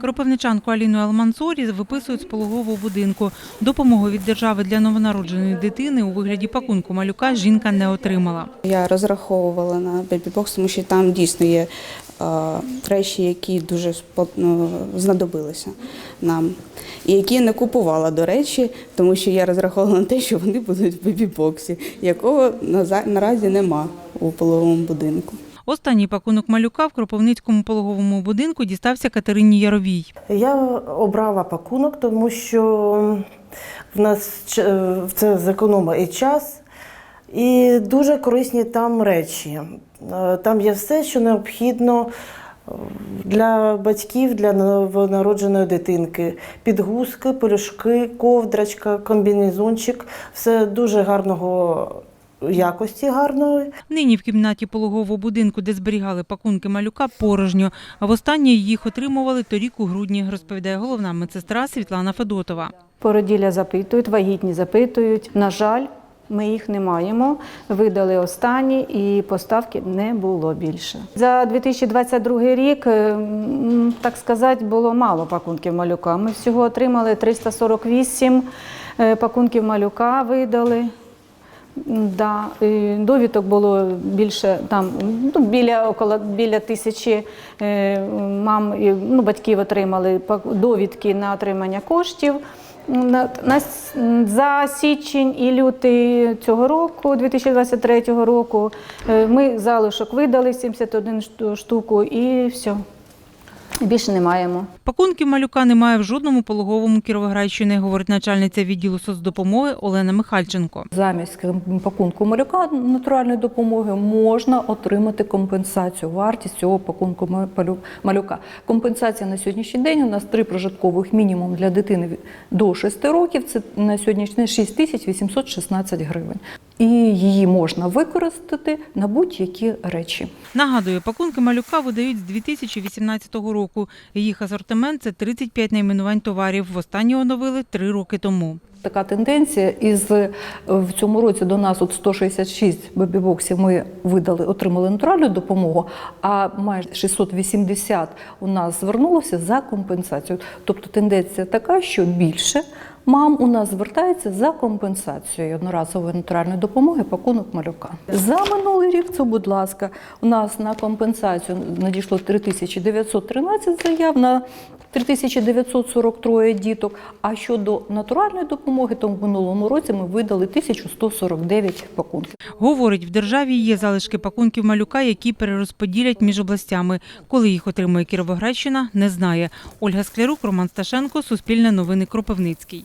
Кропивничанку Аліну Алмансорі виписують з пологового будинку. Допомогу від держави для новонародженої дитини у вигляді пакунку малюка жінка не отримала. Я розраховувала на бебі-бокс, тому що там дійсно є речі, які дуже ну, знадобилися нам. І які не купувала, до речі, тому що я розраховувала на те, що вони будуть в бебі-боксі, якого наразі нема у пологовому будинку. Останній пакунок малюка в Кропивницькому пологовому будинку дістався Катерині Яровій. Я обрала пакунок, тому що в нас е, це зекономить і час, і дуже корисні там речі. Е, Там є все, що необхідно е, для батьків, для новонародженої дитинки. Підгузки, пелюшки, ковдрачка, комбінезончик. Все дуже гарного якості гарної. Нині в кімнаті пологового будинку, де зберігали пакунки малюка, порожньо. А востаннє їх отримували торік у грудні, розповідає головна медсестра Світлана Федотова. Породілля запитують, вагітні запитують. На жаль, ми їх не маємо. Видали останні і поставки не було більше. За 2022 рік, е, так сказати, було мало пакунків малюка. Ми всього отримали 348 е, пакунків малюка видали. Да, і довідок було більше там ну, біля около біля тисячі е, мам і ну, батьків отримали довідки на отримання коштів. На, на за січень і лютий цього року, 2023 року, е, ми залишок видали 71 штуку і все. Більше не маємо. Пакунків малюка немає в жодному пологовому Кіровоградщини, говорить начальниця відділу соцдопомоги Олена Михальченко. Замість пакунку малюка натуральної допомоги можна отримати компенсацію, вартість цього пакунку малюка. Компенсація на сьогоднішній день у нас три прожиткових мінімум для дитини до 6 років. Це на сьогоднішній день 6816 гривень. І її можна використати на будь-які речі. Нагадую, пакунки малюка видають з 2018 року. Їх асортимент це 35 найменувань товарів. Востаннє оновили три роки тому. Така тенденція. Із в цьому році до нас от 166 бебі-боксів ми видали, отримали натуральну допомогу, а майже 680 у нас звернулося за компенсацію. Тобто тенденція така, що більше мам у нас звертається за компенсацією одноразової натуральної допомоги пакунок малюка. За минулий рік це, будь ласка, у нас на компенсацію надійшло 3913 заяв на 3943 діток. А щодо натуральної допомоги, то в минулому році ми видали 1149 пакунків. Говорить, в державі є залишки пакунків малюка, які перерозподілять між областями. Коли їх отримує Кіровоградщина, не знає. Ольга Склярук, Роман Сташенко, Суспільне новини Кропивницький.